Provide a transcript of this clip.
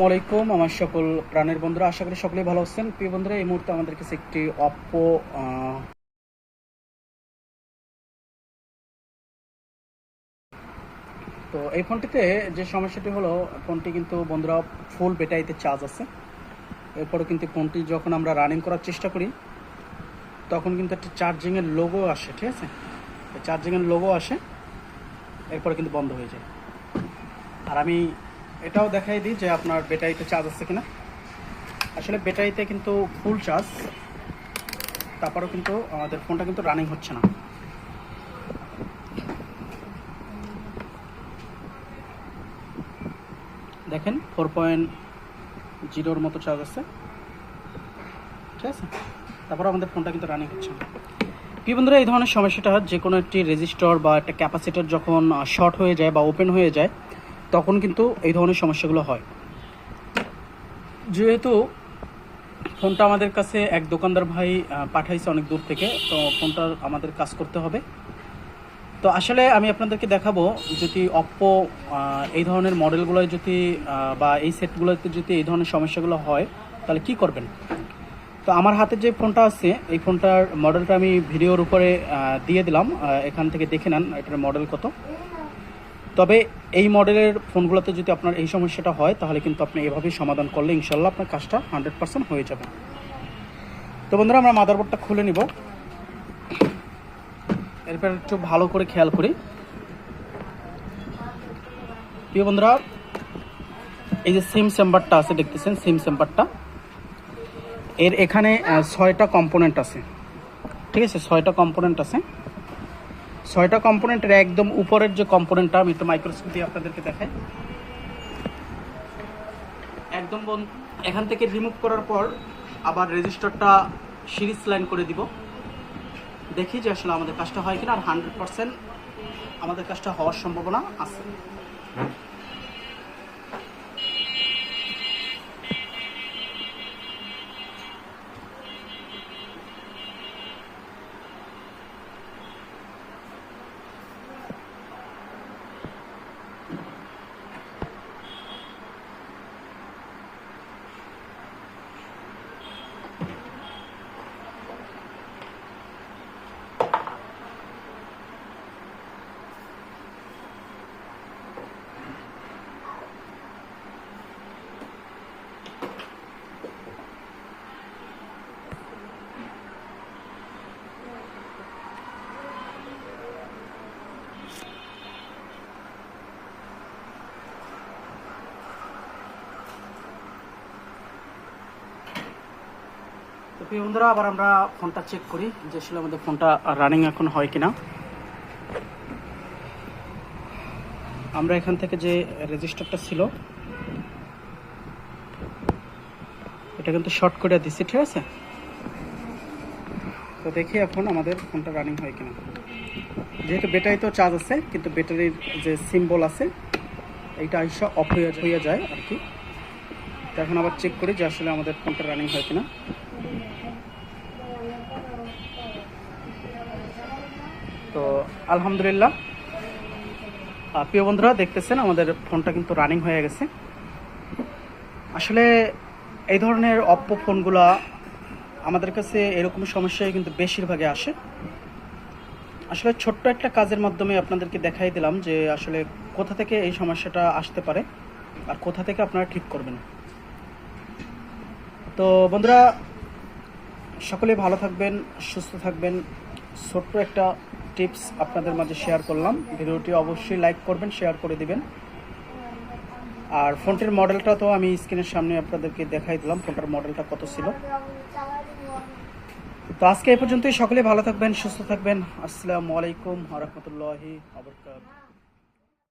আসসালামাইকুম আমার সকল প্রাণের বন্ধুরা, আশা করি সকলেই ভালো আছেন। প্রিয় বন্ধুরা, এই মুহূর্তে আমাদের কাছে একটি অপ্পো তো এই ফোনটিতে যে সমস্যাটি হলো, ফোনটি কিন্তু বন্ধুরা ফুল ব্যাটারিতে চার্জ আছে। এরপরে কিন্তু ফোনটি যখন আমরা রানিং করার চেষ্টা করি, তখন কিন্তু একটা চার্জিংয়ের লোগো আসে, ঠিক আছে? চার্জিংয়ের লোগো আসে, এরপরে কিন্তু বন্ধ হয়ে যায়। আর আমি এটাও দেখাই দিই যে আপনার ব্যাটারিতে চার্জ আছে কিনা। আসলে ব্যাটারিতে কিন্তু ফুল চার্জ তারপরেও কিন্তু আমাদের ফোনটা কিন্তু রানিং হচ্ছে না। দেখেন ফোর পয়েন্ট জিরোর মতো চার্জ আছে। ঠিক আছে? তারপর আমাদের ফোনটা কিন্তু রানিং হচ্ছে না। কি বন্ধুরা, এই ধরনের সমস্যাটা যে কোনো একটি রেজিস্টর বা একটা ক্যাপাসিটার যখন শর্ট হয়ে যায় বা ওপেন হয়ে যায় তখন কিন্তু এই ধরনের সমস্যাগুলো হয়। যেহেতু ফোনটা আমাদের কাছে এক দোকানদার ভাই পাঠাইছে অনেক দূর থেকে, তো ফোনটা আমাদের কাজ করতে হবে। তো আসলে আমি আপনাদেরকে দেখাবো যদি অপ্পো এই ধরনের মডেলগুলোয় যদি বা এই সেটগুলোতে যদি এই ধরনের সমস্যাগুলো হয়, তাহলে কি করবেন? তো আমার হাতে যে ফোনটা আছে, এই ফোনটার মডেলটা আমি ভিডিওর উপরে দিয়ে দিলাম। এখান থেকে দেখে নেন, এটার মডেল কত। তবে এই মডেলের ফোনগুলোতে যদি আপনার এই সমস্যাটা হয়, তাহলে কিন্তু আপনি এভাবেই সমাধান করলে ইনশাল্লাহ আপনার কাজটা হান্ড্রেড পার্সেন্ট হয়ে যাবে। তো বন্ধুরা, আমরা মাদারবোর্ডটা খুলে নিব। এরপর একটু ভালো করে খেয়াল করি। প্রিয় বন্ধুরা, এই যে সিম চেম্বারটা আছে, দেখতেছেন সিম চেম্বারটা এর এখানে ছয়টা কম্পোনেন্ট আছে। ঠিক আছে, ছয়টা কম্পোনেন্ট আছে। ছয়টা কম্পোনেন্টের একদম উপরের যে কম্পোনেন্টটা আমি একটু মাইক্রোস্কোপ দিয়ে আপনাদেরকে দেখাই। একদম এখান থেকে রিমুভ করার পর আবার রেজিস্টারটা সিরিজ লাইন করে দিব। দেখি যে আসলে আমাদের কাজটা হয় কিনা, আর হান্ড্রেড আমাদের কাজটা হওয়ার সম্ভাবনা আছে। বন্ধুরা, আবার আমরা ফোনটা চেক করি যে আসলে আমাদের ফোনটা রানিং এখন হয় কিনা। আমরা এখান থেকে যে রেজিস্টারটা ছিল, এটা কিন্তু শর্ট করে দিচ্ছি ঠিক আছে? তো দেখি এখন আমাদের ফোনটা রানিং হয় কিনা। যেহেতু ব্যাটারি তো চার্জ আছে, কিন্তু ব্যাটারির যে সিম্বল আছে, এইটা আইসা অফ হয়ে হয়ে যায় আর কি। এখন আবার চেক করি যে আসলে আমাদের ফোনটা রানিং হয় কিনা। তো আলহামদুলিল্লাহ। প্রিয় বন্ধুরা, দেখতেছেন, আমাদের ফোনটা কিন্তু রানিং হয়ে গেছে। আসলে এই ধরনের অপ্পো ফোনগুলা আমাদের কাছে এরকম সমস্যায় কিন্তু বেশিরভাগে আসে। আসলে ছোট্ট একটা কাজের মাধ্যমে আপনাদেরকে দেখাই দিলাম যে আসলে কোথা থেকে এই সমস্যাটা আসতে পারে আর কোথা থেকে আপনারা ঠিক করবেন। তো বন্ধুরা, সকলে ভালো থাকবেন, সুস্থ থাকবেন। ছোট্ট একটা টিপস আপনাদের মাঝে শেয়ার করলাম। ভিডিওটি অবশ্যই লাইক করবেন শেয়ার করে দিবেন। আর ফোনটির মডেলটা তো আমি স্ক্রিনের সামনে আপনাদেরকে দেখাই দিলাম, ফোনটার মডেলটা কত ছিল। তো আজকে এই পর্যন্তই, সকলে ভালো থাকবেন, সুস্থ থাকবেন। আসসালামু আলাইকুম রহমতুল্লাহি আবরকাত